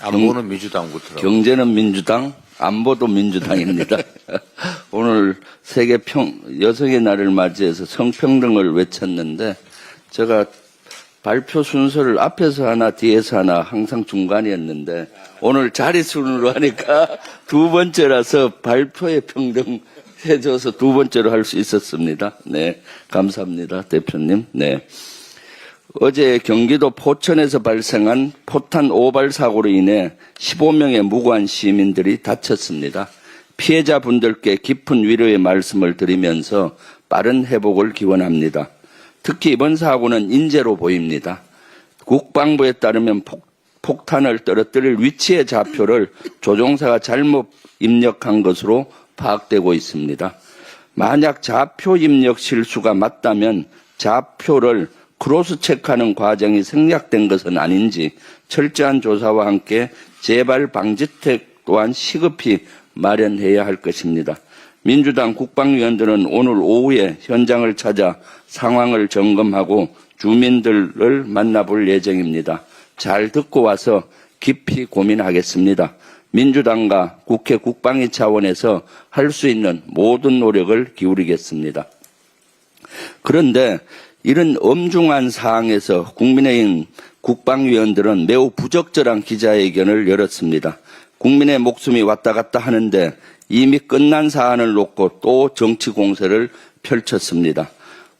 안보는 민주당 부터. 경제는 민주당, 안보도 민주당입니다. 오늘 세계 평, 여성의 날을 맞이해서 성평등을 외쳤는데 제가 발표 순서를 앞에서 하나 뒤에서 하나 항상 중간이었는데 오늘 자리 순으로 하니까 두 번째라서 발표의 평등 해줘서 두 번째로 할 수 있었습니다. 네. 감사합니다. 대표님. 네. 어제 경기도 포천에서 발생한 포탄 오발 사고로 인해 15명의 무고한 시민들이 다쳤습니다. 피해자분들께 깊은 위로의 말씀을 드리면서 빠른 회복을 기원합니다. 특히 이번 사고는 인재로 보입니다. 국방부에 따르면 폭, 폭탄을 떨어뜨릴 위치의 좌표를 조종사가 잘못 입력한 것으로 파악되고 있습니다. 만약 좌표 입력 실수가 맞다면 좌표를 크로스 체크하는 과정이 생략된 것은 아닌지 철저한 조사와 함께 재발 방지택 또한 시급히 마련해야 할 것입니다. 민주당 국방위원들은 오늘 오후에 현장을 찾아 상황을 점검하고 주민들을 만나볼 예정입니다. 잘 듣고 와서 깊이 고민하겠습니다. 민주당과 국회 국방위 차원에서 할 수 있는 모든 노력을 기울이겠습니다. 그런데 이런 엄중한 사항에서 국민의힘 국방위원들은 매우 부적절한 기자회견을 열었습니다. 국민의 목숨이 왔다 갔다 하는데 이미 끝난 사안을 놓고 또 정치 공세를 펼쳤습니다.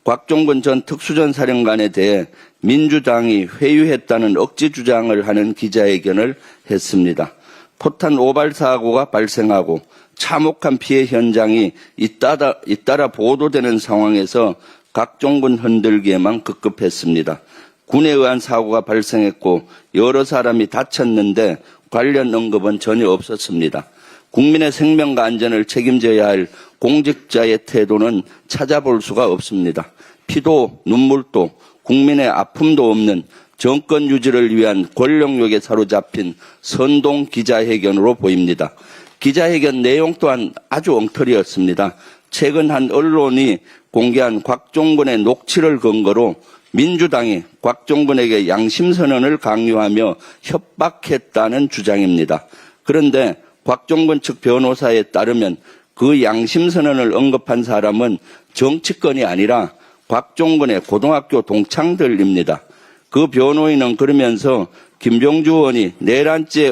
곽종근 전 특수전 사령관에 대해 민주당이 회유했다는 억지 주장을 하는 기자회견을 했습니다. 포탄 오발 사고가 발생하고 참혹한 피해 현장이 잇따라, 잇따라 보도되는 상황에서 각종군 흔들기에만 급급했습니다. 군에 의한 사고가 발생했고 여러 사람이 다쳤는데 관련 언급은 전혀 없었습니다. 국민의 생명과 안전을 책임져야 할 공직자의 태도는 찾아볼 수가 없습니다. 피도 눈물도 국민의 아픔도 없는 정권 유지를 위한 권력욕에 사로잡힌 선동 기자회견으로 보입니다. 기자회견 내용 또한 아주 엉터리였습니다. 최근 한 언론이 공개한 곽종근의 녹취를 근거로 민주당이 곽종근에게 양심선언을 강요하며 협박했다는 주장입니다. 그런데 곽종근 측 변호사에 따르면 그 양심선언을 언급한 사람은 정치권이 아니라 곽종근의 고등학교 동창들입니다. 그 변호인은 그러면서 김병주 의원이 내란죄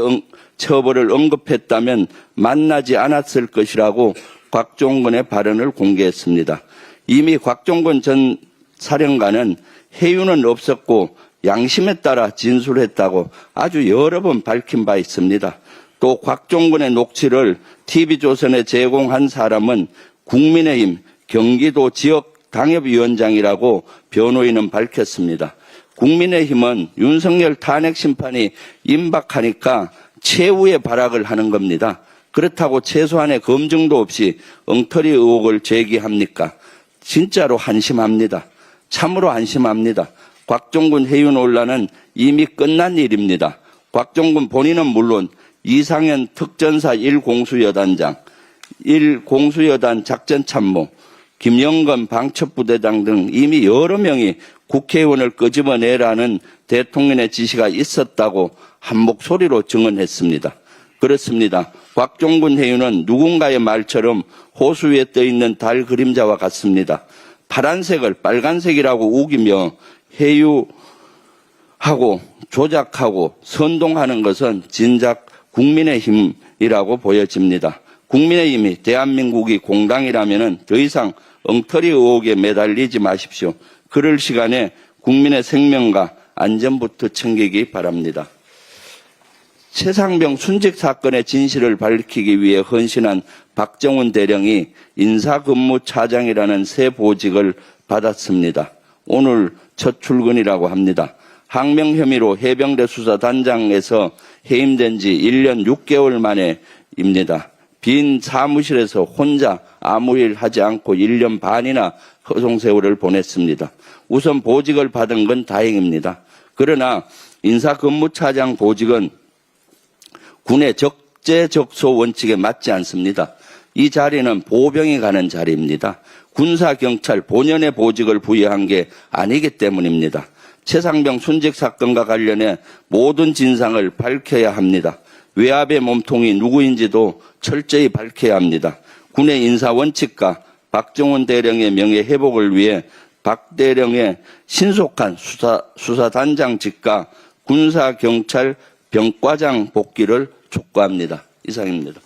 처벌을 언급했다면 만나지 않았을 것이라고 곽종근의 발언을 공개했습니다. 이미 곽종근 전 사령관은 해유는 없었고 양심에 따라 진술했다고 아주 여러 번 밝힌 바 있습니다. 또 곽종근의 녹취를 TV조선에 제공한 사람은 국민의힘 경기도 지역 당협위원장이라고 변호인은 밝혔습니다. 국민의힘은 윤석열 탄핵 심판이 임박하니까 최후의 발악을 하는 겁니다. 그렇다고 최소한의 검증도 없이 엉터리 의혹을 제기합니까? 진짜로 한심합니다. 참으로 한심합니다. 곽종근 해유 논란은 이미 끝난 일입니다. 곽종근 본인은 물론 이상현 특전사 1공수여단장, 1공수여단 작전참모, 김영건 방첩부대장 등 이미 여러 명이 국회의원을 끄집어내라는 대통령의 지시가 있었다고 한 목소리로 증언했습니다. 그렇습니다. 곽종근 해유는 누군가의 말처럼 호수 위에 떠 있는 달 그림자와 같습니다. 파란색을 빨간색이라고 우기며 해유하고 조작하고 선동하는 것은 진작 국민의힘이라고 보여집니다. 국민의힘이 대한민국이 공당이라면 더 이상 엉터리 의혹에 매달리지 마십시오. 그럴 시간에 국민의 생명과 안전부터 챙기기 바랍니다. 최상병 순직 사건의 진실을 밝히기 위해 헌신한 박정훈 대령이 인사근무 차장이라는 새 보직을 받았습니다. 오늘 첫 출근이라고 합니다. 항명 혐의로 해병대 수사단장에서 해임된 지 1년 6개월 만에입니다. 빈 사무실에서 혼자 아무 일 하지 않고 1년 반이나 허송세월을 보냈습니다. 우선 보직을 받은 건 다행입니다. 그러나 인사근무차장 보직은 군의 적재적소 원칙에 맞지 않습니다. 이 자리는 보병이 가는 자리입니다. 군사 경찰 본연의 보직을 부여한 게 아니기 때문입니다. 최상병 순직 사건과 관련해 모든 진상을 밝혀야 합니다. 외압의 몸통이 누구인지도 철저히 밝혀야 합니다. 군의 인사 원칙과 박정훈 대령의 명예 회복을 위해 박 대령의 신속한 수사, 수사단장직과 군사경찰 병과장 복귀를 촉구합니다. 이상입니다.